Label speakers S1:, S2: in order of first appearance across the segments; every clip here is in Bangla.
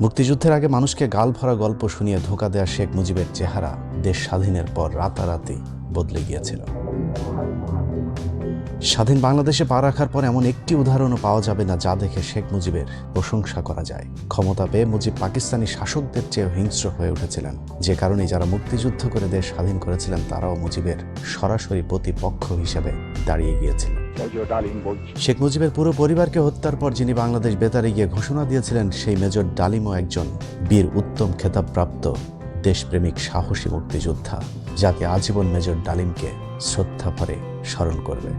S1: মুক্তিযুদ্ধের আগে মানুষকে গাল ভরা গল্প শুনিয়ে ধোকা দেয়া শেখ মুজিবের চেহারা দেশ স্বাধীনের পর রাতারাতি বদলে গিয়েছিল। স্বাধীন বাংলাদেশে পা রাখার পর এমন একটি উদাহরণও পাওয়া যাবে না যা দেখে শেখ মুজিবের প্রশংসা করা যায়। ক্ষমতা পেয়ে মুজিব পাকিস্তানি শাসকদের চেয়ে হিংস্র হয়ে উঠেছিলেন। যে কারণে যারা মুক্তিযুদ্ধ করে দেশ স্বাধীন করেছিলেন, তারাও মুজিবের সরাসরি প্রতিপক্ষ হিসেবে দাঁড়িয়ে গিয়েছিল।
S2: মেজর ডালিম বলছি
S1: শেখ মুজিবের পুরো পরিবারকে হত্যার পর যিনি বাংলাদেশ বেতারে গিয়ে ঘোষণা দিয়েছিলেন, সেই মেজর ডালিমও একজন বীর উত্তম খেতাবপ্রাপ্ত দেশপ্রেমিক সাহসী মুক্তিযোদ্ধা, যাকে আজীবন মেজর ডালিমকে শ্রদ্ধা ভরে স্মরণ করবে।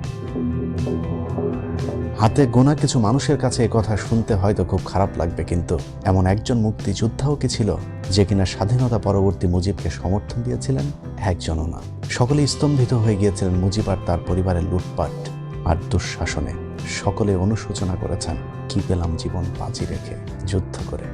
S1: হাতে গোনা কিছু মানুষের কাছে কথা শুনতে হয়তো খুব খারাপ লাগবে, কিন্তু এমন একজন মুক্তিযোদ্ধাও কি ছিল যে কিনা স্বাধীনতা পরবর্তী মুজিবকে সমর্থন দিয়েছিলেন? একজনও না। সকলে স্তম্ভিত হয়ে গিয়েছিলেন মুজিব আর তার পরিবারের লুটপাট আর দুঃশাসনে সকলে অনুশোচনা করেছেন, কি পেলাম জীবন বাজি রেখে যুদ্ধ করে।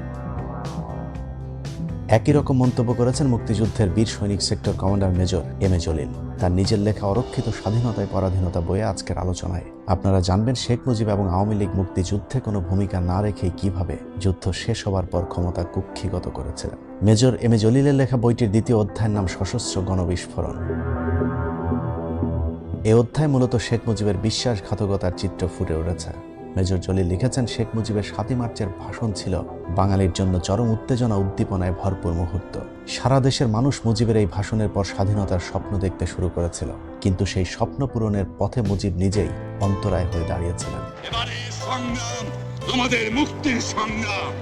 S1: একই রকম মন্তব্য করেছেন মুক্তিযুদ্ধের বীর সৈনিক sector commander major M A Jalil. তার নিজের লেখা অরক্ষিত স্বাধীনতায় পরাধীনতা বইয়ে আজকের আলোচনায়। আপনারা জানবেন শেখ মুজিব এবং আওয়ামী লীগ মুক্তিযুদ্ধে কোনো ভূমিকা না রেখেই কীভাবে যুদ্ধ শেষ হবার পর ক্ষমতা কুক্ষিগত করেছিলেন। মেজর এম এ জলিলের লেখা বইটির দ্বিতীয় অধ্যায়ের নাম সশস্ত্র গণবিস্ফোরণ। এ অধ্যায় মূলত শেখ মুজিবের বিশ্বাসঘাতকতার চিত্র ফুটে উঠেছে। মেজর জলিল লিখেছেন, শেখ মুজিবের সাতই মার্চের ভাষণ ছিল বাঙালির জন্য চরম উত্তেজনা উদ্দীপনায় ভরপুর মুহূর্ত। সারা দেশের মানুষ মুজিবের এই ভাষণের পর স্বাধীনতার স্বপ্ন দেখতে শুরু করেছিল, কিন্তু সেই স্বপ্ন পূরণের পথে মুজিব নিজেই অন্তরায় হয়ে দাঁড়িয়েছিলেন।
S3: মুক্তির সংগ্রাম,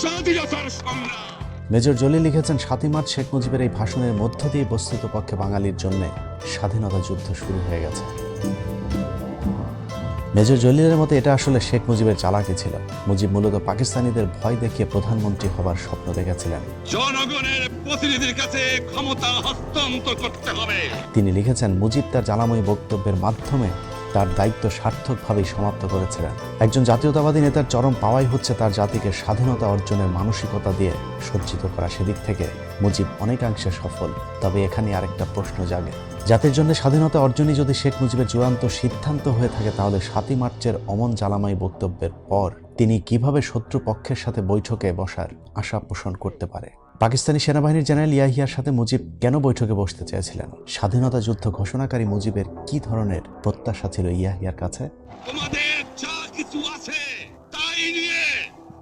S3: স্বাধীনতার সংগ্রাম।
S1: মেজর জলিল লিখেছেন সাতই মার্চ শেখ মুজিবের এই ভাষণের মধ্য দিয়ে বস্তুত পক্ষে বাঙালির জন্য স্বাধীনতা যুদ্ধ শুরু হয়ে গেছে। মেজর জলিলের মতে এটা আসলে শেখ মুজিবের চালাকি ছিল। মুজিব মূলত পাকিস্তানিদের ভয় দেখিয়ে প্রধানমন্ত্রী হবার স্বপ্ন দেখেছিলেন।
S3: জনগণের প্রতিনিধির কাছে ক্ষমতা হস্তান্তর করতে হবে।
S1: তিনি লিখেছেন মুজিব তার জ্বালাময়ী বক্তব্যের মাধ্যমে তার দায়িত্ব সার্থকভাবেই সমাপ্ত করেছিলেন। একজন জাতীয়তাবাদী নেতার চরম পাওয়াই হচ্ছে তার জাতিকে স্বাধীনতা অর্জনের মানসিকতা দিয়ে সজ্জিত করা সেদিক থেকে মুজিব অনেকাংশে সফল। তবে এখানে আরেকটা প্রশ্ন জাগে। জাতির জন্য স্বাধীনতা অর্জনই যদি শেখ মুজিবের চূড়ান্ত সিদ্ধান্ত হয়ে থাকে, তাহলে সাতই মার্চের অমন জ্বালাময়ী বক্তব্যের পর তিনি কীভাবে শত্রু পক্ষের সাথে বৈঠকে বসার আশা পোষণ করতে পারে? পাকিস্তানি সেনাবাহিনীর জেনারেল ইয়াহিয়ার সাথে মুজিব কেন বৈঠকে বসতে চেয়েছিলেন? স্বাধীনতা যুদ্ধ ঘোষণাকারী মুজিবের কি ধরনের প্রত্যাশা ছিল ইয়াহিয়ার কাছে?
S3: তোমাদের যা কিছু আছে তাই নিয়ে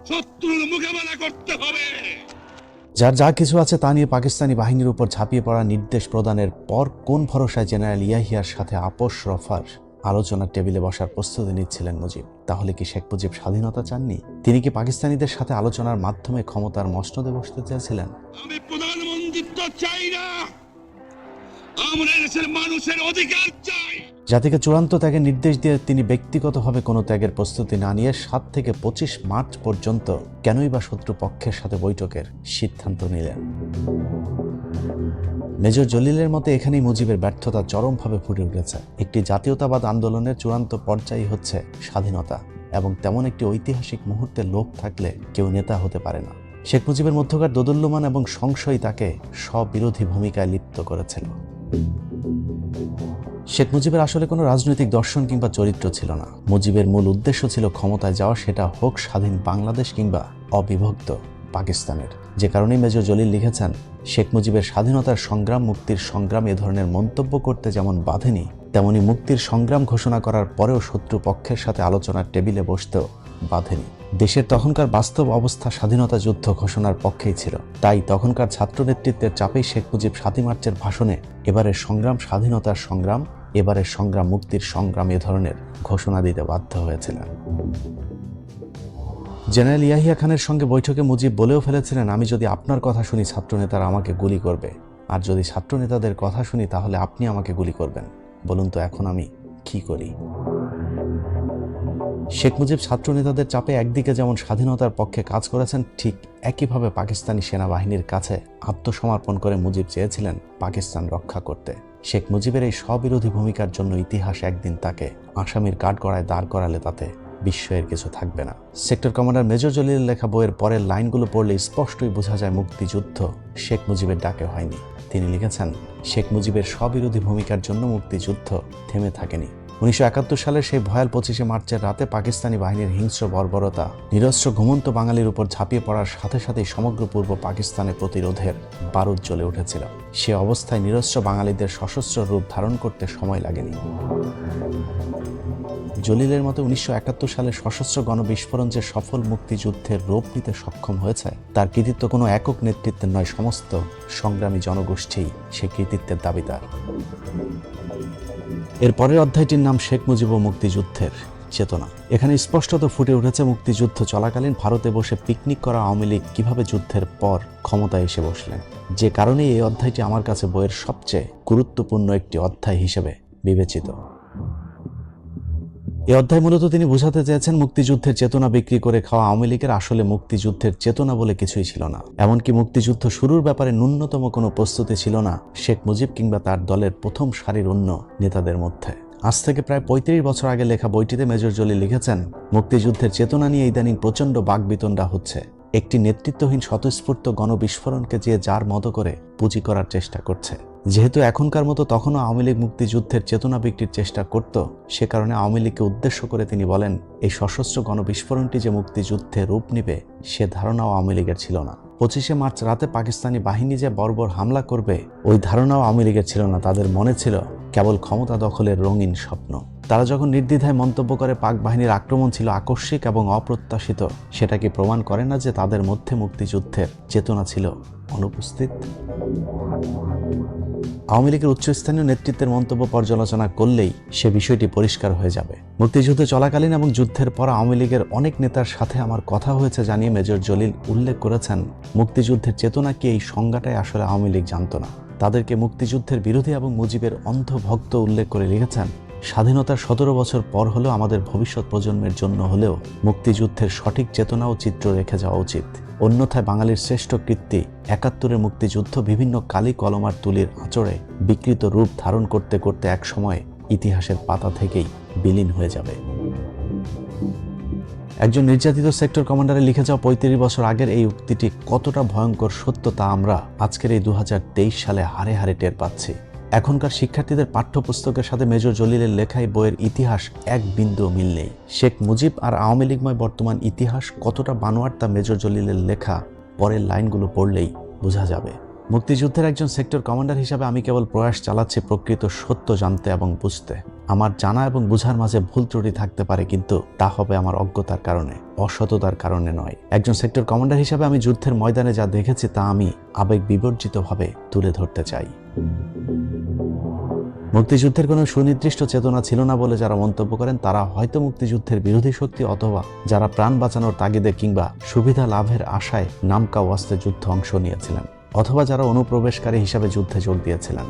S3: শত্রুর মোকাবেলা করতে হবে।
S1: যার যা কিছু আছে তা নিয়ে পাকিস্তানি বাহিনীর উপর ঝাঁপিয়ে পড়া নির্দেশ প্রদানের পর কোন ভরসায় জেনারেল ইয়াহিয়ার সাথে আপোষ রফার? আলোচনার টেবিলে বসার প্রস্তুতি নিচ্ছিলেন মুজিব। তাহলে কি শেখ মুজিব স্বাধীনতা চাননি? তিনি কি পাকিস্তানিদের সাথে আলোচনার মাধ্যমে ক্ষমতার মসনদে বসতে চেয়েছিলেন?
S3: আমি প্রধানমন্ত্রিত্ব চাই না। আমরা দেশের মানুষের অধিকার চাই।
S1: জাতিকে চূড়ান্ত ত্যাগের নির্দেশ দিয়ে তিনি ব্যক্তিগতভাবে কোনো ত্যাগের প্রস্তুতি না নিয়ে সাত থেকে পঁচিশ মার্চ পর্যন্ত কেনই বা শত্রু পক্ষের সাথে বৈঠকের সিদ্ধান্ত নিলেন? মেজর জলিলের মতে এখানেই মুজিবের ব্যর্থতা চরমভাবে ফুটে উঠেছে। একটি জাতীয়তাবাদ আন্দোলনের চূড়ান্ত পর্যায়ই হচ্ছে স্বাধীনতা এবং তেমন একটি ঐতিহাসিক মুহূর্তে লোভ থাকলে কেউ নেতা হতে পারে না। শেখ মুজিবের মধ্যকার দোদুল্যমান এবং সংশয় তাকে স্ববিরোধী ভূমিকায় লিপ্ত করেছিল। শেখ মুজিবের আসলে কোনো রাজনৈতিক দর্শন কিংবা চরিত্র ছিল না। মুজিবের মূল উদ্দেশ্য ছিল ক্ষমতায় যাওয়া, সেটা হোক স্বাধীন বাংলাদেশ কিংবা অবিভক্ত। পাকিস্তানের। যে কারণেই মেজর জলিল লিখেছেন, শেখ মুজিবের স্বাধীনতার সংগ্রাম, মুক্তির সংগ্রাম এ ধরনের মন্তব্য করতে যেমন বাধেনি, তেমনি মুক্তির সংগ্রাম ঘোষণা করার পরেও শত্রু পক্ষের সাথে আলোচনার টেবিলে বসতেও বাধেনি। দেশের তখনকার বাস্তব অবস্থা স্বাধীনতা যুদ্ধ ঘোষণার পক্ষেই ছিল। তাই তখনকার ছাত্র নেতৃত্বের চাপেই শেখ মুজিব সাতই মার্চের ভাষণে এবারের সংগ্রাম স্বাধীনতার সংগ্রাম, এবারের সংগ্রাম মুক্তির সংগ্রাম এ ধরনের ঘোষণা দিতে বাধ্য হয়েছিলেন। জেনারেল ইয়াহিয়া খানের সঙ্গে বৈঠকে মুজিব বলেও ফেলেছিলেন, আমি যদি আপনার কথা শুনি, ছাত্রনেতারা আমাকে গুলি করবে। আর যদি ছাত্রনেতাদের কথা শুনি, তাহলে আপনি আমাকে গুলি করবেন। বলুন তো এখন আমি কি করি? শেখ মুজিব ছাত্রনেতাদের চাপে একদিকে যেমন স্বাধীনতার পক্ষে কাজ করেছেন, ঠিক একইভাবে পাকিস্তানি সেনাবাহিনীর কাছে আত্মসমর্পণ করে মুজিব চেয়েছিলেন পাকিস্তান রক্ষা করতে। শেখ মুজিবের এই স্ববিরোধী ভূমিকার জন্য ইতিহাস একদিন তাকে আসামির কাঠগড়ায় দাঁড় করালে তাতে বিস্ময়ের কিছু থাকবে না। সেক্টর কমান্ডার মেজর জলিলের লেখা বইয়ের পরের লাইনগুলো পড়লে স্পষ্টই বোঝা যায় মুক্তিযুদ্ধ শেখ মুজিবের ডাকে হয়নি। তিনি লিখেছেন, শেখ মুজিবের স্ববিরোধী ভূমিকার জন্য মুক্তিযুদ্ধ থেমে থাকেনি। উনিশশো একাত্তর সালের সেই ভয়াল পঁচিশে মার্চের রাতে পাকিস্তানি বাহিনীর হিংস্র বর্বরতা, নিরস্ত্র ঘুমন্ত বাঙালির উপর ঝাঁপিয়ে পড়ার সাথে সাথেই সমগ্র পূর্ব পাকিস্তানে প্রতিরোধের বারুদ জ্বলে উঠেছিল। সে অবস্থায় নিরস্ত্র বাঙালিদের সশস্ত্র রূপ ধারণ করতে সময় লাগেনি। জলিলের মতে উনিশশো একাত্তর সালে সশস্ত্র গণবিস্ফোরণ যে সফল মুক্তিযুদ্ধের রূপ নিতে সক্ষম হয়েছে, তার কৃতিত্ব কোনো একক নেতৃত্বের নয়, সমস্ত সংগ্রামী জনগোষ্ঠী সে কৃতিত্বের দাবিদার। এর পরের অধ্যায়টির নাম শেখ মুজিব মুক্তিযুদ্ধের চেতনা। এখানে স্পষ্টত ফুটে উঠেছে মুক্তিযুদ্ধ চলাকালীন ভারতে বসে পিকনিক করা আওয়ামী লীগ কীভাবে যুদ্ধের পর ক্ষমতায় এসে বসলেন। যে কারণে এই অধ্যায়টি আমার কাছে বইয়ের সবচেয়ে গুরুত্বপূর্ণ একটি অধ্যায় হিসেবে বিবেচিত। এই অধ্যায় মূলত তিনি বোঝাতে চেয়েছেন মুক্তিযুদ্ধের চেতনা বিক্রি করে খাওয়া আওয়ামী লীগের আসলে মুক্তিযুদ্ধের চেতনা বলে কিছুই ছিল না। এমনকি মুক্তিযুদ্ধ শুরুর ব্যাপারে ন্যূনতম কোনো প্রস্তুতি ছিল না শেখ মুজিব কিংবা তার দলের প্রথম সারির অন্য নেতাদের মধ্যে। আজ থেকে প্রায় পঁয়ত্রিশ বছর আগে লেখা বইটিতে মেজর জলি লিখেছেন, মুক্তিযুদ্ধের চেতনা নিয়ে ইদানিং প্রচণ্ড বাকবিতণ্ডা হচ্ছে। একটি নেতৃত্বহীন স্বতঃস্ফূর্ত গণবিস্ফোরণকে যে যার মতো করে পুঁজি করার চেষ্টা করছে। যেহেতু এখনকার মতো তখনও আওয়ামী লীগ মুক্তিযুদ্ধের চেতনা বিক্রির চেষ্টা করত, সে কারণে আওয়ামী লীগকে উদ্দেশ্য করে তিনি বলেন, এই সশস্ত্র গণবিস্ফোরণটি যে মুক্তিযুদ্ধে রূপ নিবে, সে ধারণাও আওয়ামী লীগের ছিল না। পঁচিশে মার্চ রাতে পাকিস্তানি বাহিনী যে বর্বর হামলা করবে, ওই ধারণাও আওয়ামী লীগের ছিল না, তাদের মনে ছিল কেবল ক্ষমতা দখলের রঙিন স্বপ্ন। তারা যখন নির্দ্বিধায় মন্তব্য করে, পাক বাহিনীর আক্রমণ ছিল আকস্মিক এবং অপ্রত্যাশিত, সেটা কি প্রমাণ করে না যে তাদের মধ্যে মুক্তিযুদ্ধের চেতনা ছিল অনুপস্থিত? আওয়ামী লীগের উচ্চস্থানীয় নেতৃত্বের মন্তব্য পর্যালোচনা করলেই সে বিষয়টি পরিষ্কার হয়ে যাবে। মুক্তিযুদ্ধ চলাকালীন এবং যুদ্ধের পর আওয়ামী লীগের অনেক নেতার সাথে আমার কথা হয়েছে জানিয়ে মেজর জলিল উল্লেখ করেছেন, মুক্তিযুদ্ধের চেতনা কি এই সংজ্ঞাটাই আসলে আওয়ামী লীগ জানত না। তাদেরকে মুক্তিযুদ্ধের বিরোধী এবং মুজিবের অন্ধভক্ত উল্লেখ করে লিখেছেন স্বাধীনতার সতেরো বছর পর হলেও আমাদের ভবিষ্যৎ প্রজন্মের জন্য হলেও মুক্তিযুদ্ধের সঠিক চেতনা ও চিত্র রেখে যাওয়া উচিত। অন্যথায় বাঙালির শ্রেষ্ঠ কীর্তি, একাত্তরের মুক্তিযুদ্ধ, বিভিন্ন কালি কলমার তুলির আঁচড়ে বিকৃত রূপ ধারণ করতে করতে এক সময় ইতিহাসের পাতা থেকেই বিলীন হয়ে যাবে। একজন নির্যাতিত সেক্টর কমান্ডারে লিখে যাওয়া পঁয়ত্রিশ বছর আগের এই উক্তিটি কতটা ভয়ঙ্কর সত্য তা আমরা আজকের এই দু হাজার তেইশ সালে হারে হারে টের পাচ্ছি। এখনকার শিক্ষার্থীদের পাঠ্যপুস্তকের সাথে মেজর জলিলের লেখায় বইয়ের ইতিহাস এক বিন্দু মিল নেই। শেখ মুজিব আর আওয়ামী লীগময় বর্তমান ইতিহাস কতটা বানোয়ার তা মেজর জলিলের লেখা পরের লাইনগুলো পড়লেই বোঝা যাবে। মুক্তিযুদ্ধের একজন সেক্টর কমান্ডার হিসাবে আমি কেবল প্রয়াস চালাচ্ছি প্রকৃত সত্য জানতে এবং বুঝতে। আমার জানা এবং বোঝার মাঝে ভুল ত্রুটি থাকতে পারে কিন্তু তা হবে আমার অজ্ঞতার কারণে, অসততার কারণে নয়। একজন সেক্টর কমান্ডার হিসাবে আমি যুদ্ধের ময়দানে যা দেখেছি তা আমি আবেগ বিবর্জিতভাবে তুলে ধরতে চাই। মুক্তিযুদ্ধের কোনো সুনির্দিষ্ট চেতনা ছিল না বলে যারা মন্তব্য করেন, তারা হয়তো মুক্তিযুদ্ধের বিরোধী শক্তি অথবা যারা প্রাণ বাঁচানোর তাগিদে কিংবা সুবিধা লাভের আশায় নামকা ওয়াস্তে যুদ্ধ অংশ নিয়েছিলেন, অথবা যারা অনুপ্রবেশকারী হিসাবে যুদ্ধে যোগ দিয়েছিলেন।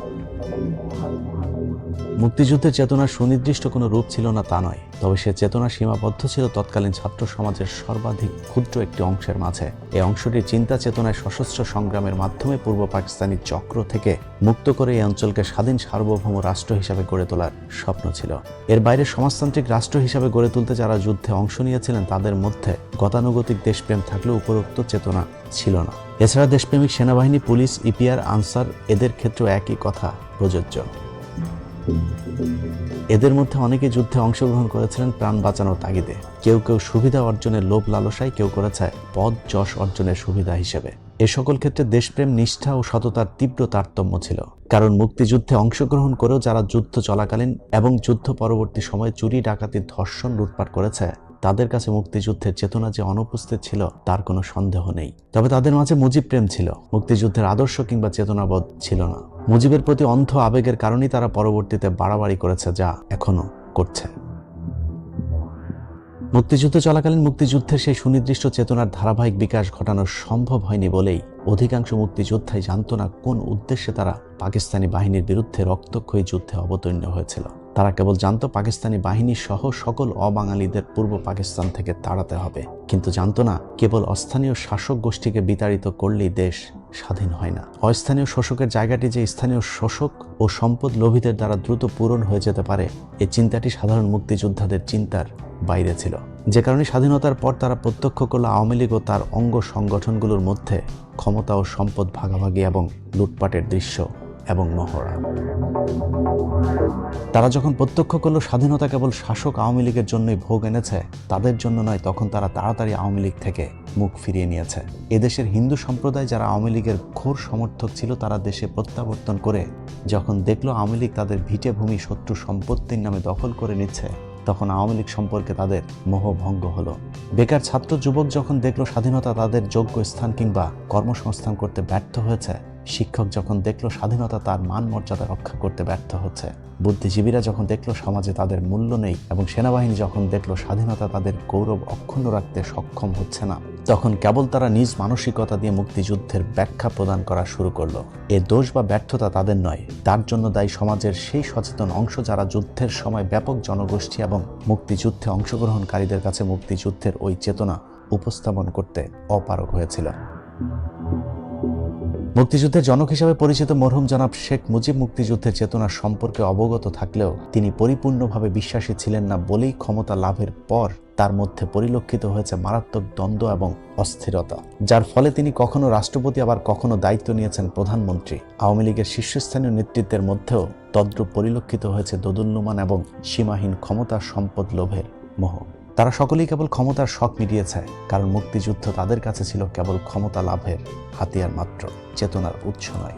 S1: মুক্তিযুদ্ধের চেতনার সুনির্দিষ্ট কোনো রূপ ছিল না তা নয়, তবে সে চেতনা সীমাবদ্ধ ছিল তৎকালীন ছাত্র সমাজের সর্বাধিক ক্ষুদ্র একটি অংশের মাঝে। এই অংশটি চিন্তা চেতনায় সশস্ত্র সংগ্রামের মাধ্যমে পূর্ব পাকিস্তানি চক্র থেকে মুক্ত করে এই অঞ্চলকে স্বাধীন সার্বভৌম রাষ্ট্র হিসাবে গড়ে তোলার স্বপ্ন ছিল। এর বাইরে সমাজতান্ত্রিক রাষ্ট্র হিসাবে গড়ে তুলতে যারা যুদ্ধে অংশ নিয়েছিলেন, তাদের মধ্যে গতানুগতিক দেশপ্রেম থাকলেও উপরোক্ত চেতনা ছিল না। এছাড়া দেশপ্রেমিক সেনাবাহিনী, পুলিশ, ইপিআর, আনসার, এদের ক্ষেত্রেও একই কথা, প্রযোজ্য। এদের মধ্যে অনেকে যুদ্ধে অংশগ্রহণ করেছিলেন প্রাণ বাঁচানোর তাগিদে। কেউ কেউ সুবিধা অর্জনের লোভ লালসায়, কেউ করেছে পদ যশ অর্জনের সুবিধা হিসেবে। এ সকল ক্ষেত্রে দেশপ্রেম, নিষ্ঠা ও সততার তীব্র তারতম্য ছিল। কারণ মুক্তিযুদ্ধে অংশগ্রহণ করেও যারা যুদ্ধ চলাকালীন এবং যুদ্ধ পরবর্তী সময়ে চুরি, ডাকাতির ধর্ষণ, লুটপাট করেছে তাদের কাছে মুক্তিযুদ্ধের চেতনা যে অনুপস্থিত ছিল, তার কোনো সন্দেহ নেই। তবে তাদের মাঝে মুজিব প্রেম ছিল। মুক্তিযুদ্ধের আদর্শ কিংবা চেতনাবোধ ছিল না। মুজিবের প্রতি অন্ধ আবেগের কারণেই তারা পরবর্তীতে বাড়াবাড়ি করেছে যা এখনও করছে। মুক্তিযুদ্ধ চলাকালীন মুক্তিযুদ্ধের সেই সুনির্দিষ্ট চেতনার ধারাবাহিক বিকাশ ঘটানো সম্ভব হয়নি বলেই অধিকাংশ মুক্তিযোদ্ধাই জানত না কোন উদ্দেশ্যে তারা পাকিস্তানি বাহিনীর বিরুদ্ধে রক্তক্ষয়ী যুদ্ধে অবতীর্ণ হয়েছিল। তারা কেবল জানতো পাকিস্তানি বাহিনী সহ সকল অবাঙালিদের পূর্ব পাকিস্তান থেকে তাড়াতে হবে। কিন্তু জানত না, কেবল অস্থানীয় শাসক গোষ্ঠীকে বিতাড়িত করলেই দেশ স্বাধীন হয় না। অস্থানীয় শোষকের জায়গাটি যে স্থানীয় শোষক ও সম্পদ লোভীদের দ্বারা দ্রুত পূরণ হয়ে যেতে পারে এই চিন্তাটি সাধারণ মুক্তিযোদ্ধাদের চিন্তার বাইরে ছিল। যে কারণে স্বাধীনতার পর তারা প্রত্যক্ষ করল আওয়ামী লীগ ও তার অঙ্গ সংগঠনগুলোর মধ্যে ক্ষমতা ও সম্পদ ভাগাভাগি এবং লুটপাটের দৃশ্য। এবং মহড়া। তারা যখন প্রত্যক্ষ করল স্বাধীনতা কেবল শাসক আওয়ামী লীগের জন্যই ভোগ এনেছে, তাদের জন্য নয়, তখন তারা তাড়াতাড়ি আওয়ামী লীগ থেকে মুখ ফিরিয়ে নিয়েছে। এদেশের হিন্দু সম্প্রদায় যারা আওয়ামী লীগের ঘোর সমর্থক ছিল, তারা দেশে প্রত্যাবর্তন করে যখন দেখল আওয়ামী লীগ তাদের ভিটে ভূমি শত্রু সম্পত্তির নামে দখল করে নিচ্ছে, তখন আওয়ামী লীগ সম্পর্কে তাদের মোহভঙ্গ হলো। বেকার ছাত্র যুবক যখন দেখল স্বাধীনতা তাদের যোগ্য স্থান কিংবা কর্মসংস্থান করতে ব্যর্থ হয়েছে শিক্ষক যখন দেখল স্বাধীনতা তার মান মর্যাদা রক্ষা করতে ব্যর্থ হচ্ছে। বুদ্ধিজীবীরা যখন দেখল সমাজে তাদের মূল্য নেই এবং সেনাবাহিনী যখন দেখল স্বাধীনতা তাদের গৌরব অক্ষুণ্ণ রাখতে সক্ষম হচ্ছে না, তখন কেবল তারা নিজ মানসিকতা দিয়ে মুক্তিযুদ্ধের ব্যাখ্যা প্রদান করা শুরু করল। এ দোষ বা ব্যর্থতা তাদের নয়, তার জন্য দায়ী সমাজের সেই সচেতন অংশ যারা যুদ্ধের সময় ব্যাপক জনগোষ্ঠী এবং মুক্তিযুদ্ধে অংশগ্রহণকারীদের কাছে মুক্তিযুদ্ধের ওই চেতনা উপস্থাপন করতে অপারগ হয়েছিল। মুক্তিযুদ্ধের জনক হিসাবে পরিচিত মরহুম জনাব শেখ মুজিব মুক্তিযুদ্ধের চেতনা সম্পর্কে অবগত থাকলেও তিনি পরিপূর্ণভাবে বিশ্বাসী ছিলেন না বলেই ক্ষমতা লাভের পর তার মধ্যে পরিলক্ষিত হয়েছে মারাত্মক দ্বন্দ্ব এবং অস্থিরতা, যার ফলে তিনি কখনো রাষ্ট্রপতি, আবার কখনো দায়িত্ব নিয়েছেন প্রধানমন্ত্রী। আওয়ামী লীগের শীর্ষস্থানীয় নেতৃত্বের মধ্যেও তদ্রূপ পরিলক্ষিত হয়েছে দোদুল্যমান এবং সীমাহীন ক্ষমতা সম্পদ লোভের মোহ। তারা সকলেই কেবল ক্ষমতার শখ মিটিয়েছে, কারণ মুক্তিযুদ্ধ তাদের কাছে ছিল কেবল ক্ষমতা লাভের হাতিয়ার মাত্র, চেতনার উৎস নয়।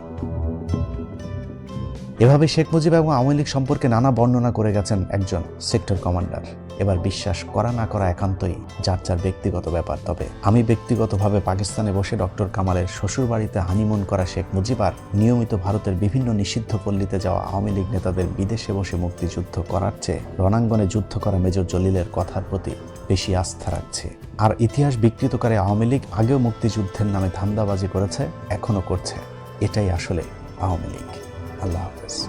S1: এভাবে শেখ মুজিব এবং আওয়ামী লীগ সম্পর্কে নানা বর্ণনা করে গেছেন একজন সেক্টর কমান্ডার। এবার বিশ্বাস করা না করা একান্তই যার যার ব্যক্তিগত ব্যাপার। তবে আমি ব্যক্তিগতভাবে পাকিস্তানে বসে ডক্টর কামালের শ্বশুর বাড়িতে হানিমুন করা শেখ মুজিবার নিয়মিত ভারতের বিভিন্ন নিষিদ্ধ পল্লীতে যাওয়া আওয়ামী লীগ নেতাদের বিদেশে বসে মুক্তিযুদ্ধ করার চেয়ে রণাঙ্গনে যুদ্ধ করা মেজর জলিলের কথার প্রতি বেশি আস্থা রাখছে। আর ইতিহাস বিকৃতকারী আওয়ামী লীগ আগেও মুক্তিযুদ্ধের নামে ধান্দাবাজি করেছে, এখনও করছে। এটাই আসলে আওয়ামী লীগ। আল্লাহ হাফেজ।